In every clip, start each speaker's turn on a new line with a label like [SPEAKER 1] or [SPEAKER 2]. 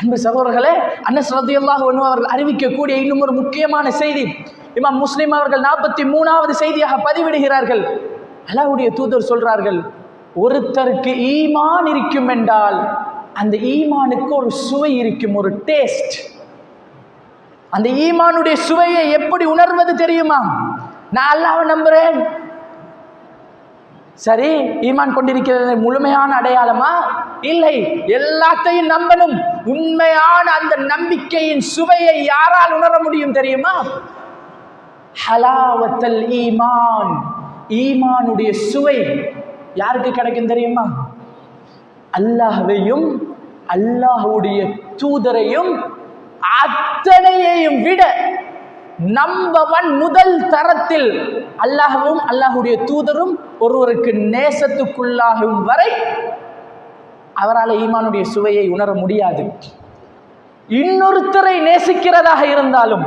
[SPEAKER 1] அன்பு சகோதரர்களே அன்னஸ் ரதியல்லாஹு ஒன்று அவர்கள் அறிவிக்கக்கூடிய இன்னும் ஒரு முக்கியமான செய்தி. இமாம் முஸ்லீம் அவர்கள் நாற்பத்தி மூணாவது செய்தியாக பதிவிடுகிறார்கள். அலாவுடைய தூதர் சொல்கிறார்கள் ஒருத்தருக்கு ஈமான் இருக்கும் என்றால் அந்த ஈமானுக்கு ஒரு சுவை இருக்கும் ஒரு டேஸ்ட் அந்த ஈமானுடைய சுவையை எப்படி உணர்வது தெரியுமா? நான் அல்லாவை நம்புகிறேன் சரி ஈமான் கொண்டிருக்கிறது முழுமையான அடையாளமா? இல்லை. எல்லாத்தையும் நம்பணும். உண்மையான அந்த நம்பிக்கையின் சுவையை யாரால் உணர முடியும் தெரியுமா? ஹலாவத்தல் ஈமான். ஈமானுடைய சுவை யாருக்கு கிடைக்கும் தெரியுமா? அல்லாஹையும் அல்லாஹுடைய தூதரையும் அத்தனையையும் விட நம்பவன் முதல் தரத்தில் அல்லாஹவும் அல்லாஹுடைய தூதரும் ஒருவருக்கு நேசத்துக்குள்ளாகும் வரை அவரால் ஈமானுடைய சுவையை உணர முடியாது. இன்னொருத்தரை நேசிக்கிறதாக இருந்தாலும்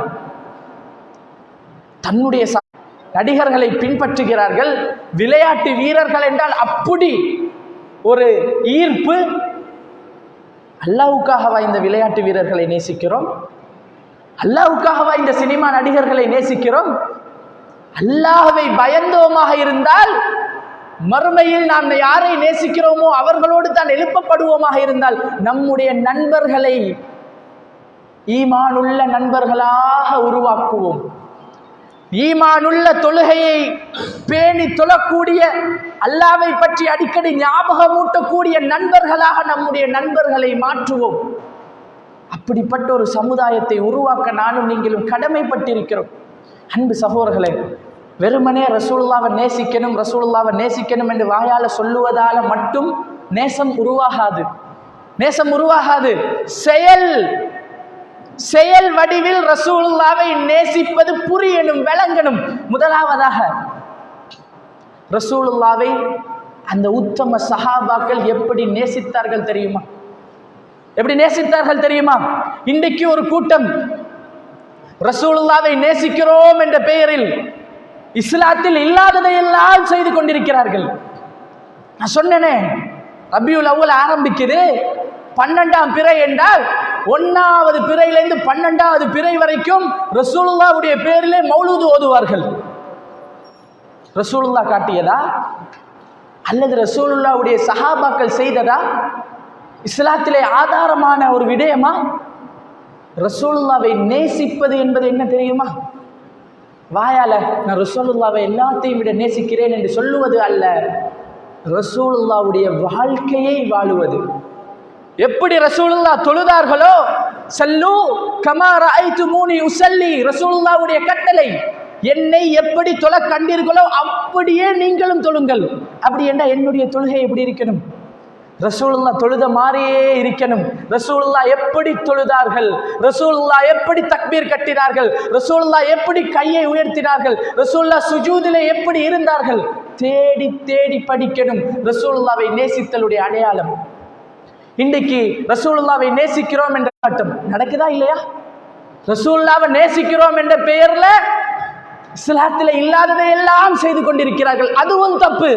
[SPEAKER 1] தன்னுடைய ச- நடிகர்களை பின்பற்றுகிறார்கள். விளையாட்டு வீரர்கள் என்றால் அப்படி ஒரு ஈர்ப்பு. அல்லாவுக்காக வாய்ந்த விளையாட்டு வீரர்களை நேசிக்கிறோம். அல்லாவுக்காகவா இந்த சினிமா நடிகர்களை நேசிக்கிறோம்? அல்லாஹவை பயந்தோமாக இருந்தால் மறுமையில் நாம் யாரை நேசிக்கிறோமோ அவர்களோடு தான் எழுப்பப்படுவோமாக இருந்தால் நம்முடைய நண்பர்களை ஈமானுள்ள நண்பர்களாக உருவாக்குவோம். ஈமானுள்ள தொழுகையை பேணி தொழக்கூடிய அல்லாவை பற்றி அடிக்கடி ஞாபகமூட்டக்கூடிய நண்பர்களாக நம்முடைய நண்பர்களை மாற்றுவோம். அப்படிப்பட்ட ஒரு சமுதாயத்தை உருவாக்க நானும் நீங்களும் கடமைப்பட்டிருக்கிறோம். அன்பு சகோதரர்களே வெறுமனே ரசூலுல்லாவை நேசிக்கணும் ரசூலுல்லாவை நேசிக்கணும் என்று வாயால் சொல்லுவதால் மட்டும் நேசம் உருவாகாது. நேசம் உருவாகாது. செயல் செயல் வடிவில் ரசூலுல்லாவை நேசிப்பது புரியணும் விளங்கணும். முதலாவதாக ரசூலுல்லாவை அந்த உத்தம சஹாபாக்கள் எப்படி நேசித்தார்கள் தெரியுமா? எப்படி நேசித்தார்கள் தெரியுமா? இன்றைக்கு ஒரு கூட்டம். ரசூலுல்லாவை நேசிக்கிறோம் என்ற பெயரில் இஸ்லாத்தில் இல்லாததையெல்லாம் செய்து கொண்டிருக்கிறார்கள். நான் சொன்னேனே ரபியுல் அவ்வளவு ஆரம்பிக்குது. பன்னெண்டாம் பிறை என்றால் ஒன்னாவது பிறையிலிருந்து பன்னெண்டாவது பிறை வரைக்கும் ரசூலுல்லாவுடைய பேரிலே மௌலூது ஓதுவார்கள். ரசூலுல்லா காட்டியதா? அல்லது ரசூலுல்லாவுடைய சஹாபாக்கள் செய்ததா? இஸ்லாத்திலே ஆதாரமான ஒரு விடயமா? ரசூலுல்லாவை நேசிப்பது என்பது என்ன தெரியுமா? வாயால நான் ரசூலுல்லாவை எல்லாத்தையும் விட நேசிக்கிறேன் என்று சொல்லுவது அல்ல. ரசூலுல்லாவுடைய வாழ்க்கையை வாழுவது. எப்படி ரசூலுல்லா தொழுதார்களோ? சல்லு கமார ஐத்து மூனி உசல்லி ரசூலுல்லாவுடைய கட்டளை. என்னை எப்படி தொலை கண்டீர்களோ அப்படியே நீங்களும் தொழுங்கள். அப்படி என்ன என்னுடைய தொழுகை எப்படி இருக்கணும்? ரசூலுல்லா தொழுத மாதிரியே இருக்கணும். ரசூலுல்லா எப்படி தொழுதார்கள்? ரசூலுல்லா எப்படி தக்பீர் கட்டினார்கள்? ரசூலுல்லா எப்படி கையை உயர்த்தினார்கள்? ரசூல்லா சுஜூதிலே எப்படி இருந்தார்கள்? தேடி தேடி படிக்கணும் ரசூலுல்லாவை நேசித்தலுடைய அடையாளம். இன்றைக்கு ரசூலுல்லாவை நேசிக்கிறோம் என்ற காட்டம் நடக்குதா இல்லையா? ரசூல்லாவை நேசிக்கிறோம் என்ற பெயர்ல இஸ்லாத்தில் இல்லாததை எல்லாம் செய்து கொண்டிருக்கிறார்கள். அதுவும் தப்பு.